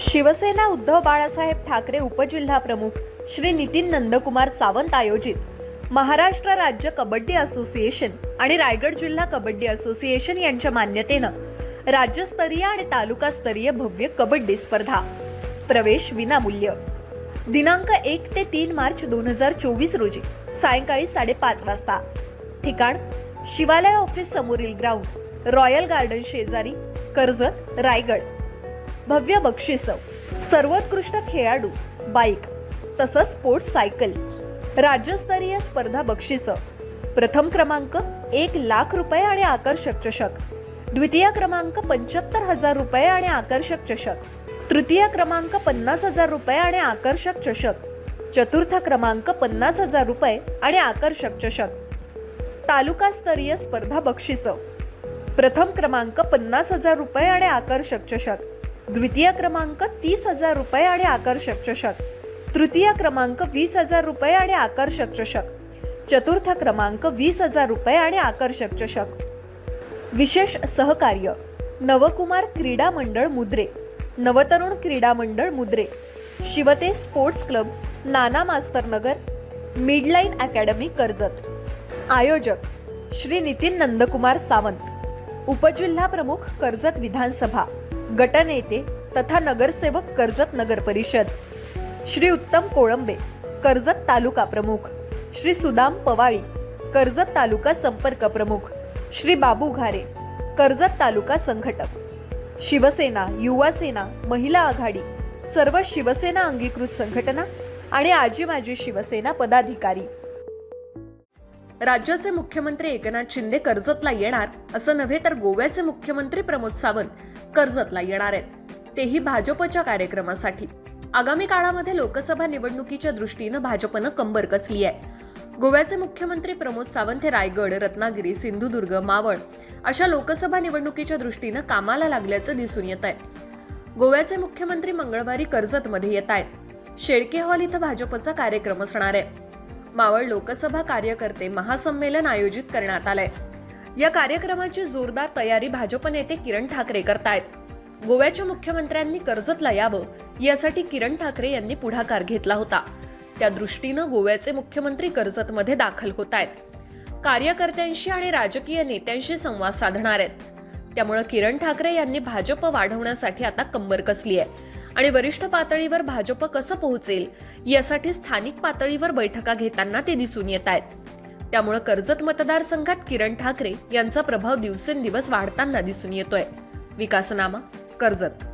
शिवसेना उद्धव बाळासाहेब ठाकरे उपजिल्हा प्रमुख श्री नितीन नंदकुमार सावंत आयोजित महाराष्ट्र राज्य कबड्डी असोसिएशन आणि रायगड जिल्हा कबड्डी असोसिएशन यांच्या मान्यतेनं राज्यस्तरीय आणि तालुकास्तरीय भव्य कबड्डी स्पर्धा. प्रवेश विनामूल्य. दिनांक एक ते तीन मार्च दोन हजार चोवीस रोजी सायंकाळी साडेपाच वाजता. ठिकाण शिवालय ऑफिस समोरील ग्राउंड रॉयल गार्डन शेजारी कर्जत रायगड. भव्य बक्षिसं सर्वोत्कृष्ट खेळाडू बाईक तसंच स्पोर्ट्स सायकल राज्यस्तरीय स्पर्धा बक्षिसं. प्रथम क्रमांक एक लाख रुपये आणि आकर्षक चषक. द्वितीय क्रमांक पंच्याहत्तर हजार रुपये आणि आकर्षक चषक. तृतीय क्रमांक पन्नास हजार रुपये आणि आकर्षक चषक. चतुर्थ क्रमांक पन्नास हजार रुपये आणि आकर्षक चषक. तालुकास्तरीय स्पर्धा बक्षिसं. प्रथम क्रमांक पन्नास हजार रुपये आणि आकर्षक चषक. द्वितीय क्रमांक तीस हजार रुपये आणि आकर्षक चषक. तृतीय क्रमांक वीस हजार रुपये आणि आकर्षक चषक. चतुर्थ क्रमांक वीस हजार रुपये आणि आकर्षक चषक. विशेष सहकार्य नवकुमार क्रीडा मंडळ मुद्रे नवतरुण क्रीडा मंडळ Mudre Shivte sports club Nana Mastarnagar midline academy Karjat. आयोजक श्री नितीन नंदकुमार सावंत. उपजिल्हा प्रमुख कर्जत विधानसभा. गटनेते तथा नगरसेवक कर्जत नगर परिषद. श्री उत्तम कोळंबे कर्जत तालुका प्रमुख. श्री सुदाम पवाळी कर्जत तालुका संपर्क प्रमुख. श्री बाबू घारे कर्जत तालुका संघटक. शिवसेना युवा सेना महिला आघाडी सर्व शिवसेना अंगीकृत संघटना आणि आजी माजी शिवसेना पदाधिकारी. राज्याचे मुख्यमंत्री एकनाथ शिंदे कर्जतला येणार असं नव्हे तर गोव्याचे मुख्यमंत्री प्रमोद सावंत कर्जतला येणार आहेत. तेही भाजपच्या कार्यक्रमासाठी. आगामी काळामध्ये लोकसभा निवडणुकीच्या दृष्टीनं भाजपनं कंबर कसली आहे? गोव्याचे मुख्यमंत्री प्रमोद सावंत हे रायगड रत्नागिरी सिंधुदुर्ग मावळ अशा लोकसभा निवडणुकीच्या दृष्टीनं कामाला लागल्याचं दिसून येत आहे. गोव्याचे मुख्यमंत्री मंगळवारी कर्जतमध्ये येत आहेत. शेळके हॉल इथं भाजपचा कार्यक्रम असणार आहे. मावळ लोकसभा कार्यकर्ते महासंमेलन आयोजित करण्यात आलंय. या कार्यक्रमाची जोरदार तयारी भाजप नेते किरण ठाकरे करतायत. गोव्याच्या मुख्यमंत्र्यांनी कर्जतला यावं यासाठी किरण ठाकरे यांनी पुढाकार घेतला होता. त्या दृष्टीनं गोव्याचे मुख्यमंत्री कर्जतमध्ये दाखल होत आहेत कार्यकर्त्यांशी आणि राजकीय नेत्यांशी संवाद साधणार आहेत. त्यामुळे किरण ठाकरे यांनी भाजप वाढवण्यासाठी आता कंबर कसली आहे? आणि वरिष्ठ पातळीवर भाजप कसं पोहोचेल? यासाठी स्थानिक पातळीवर बैठका घेताना ते दिसून येत आहेत त्यामुळं कर्जत मतदारसंघात किरण ठाकरे यांचा प्रभाव दिवसेंदिवस वाढताना दिसून येतोय. विकासनामा कर्जत.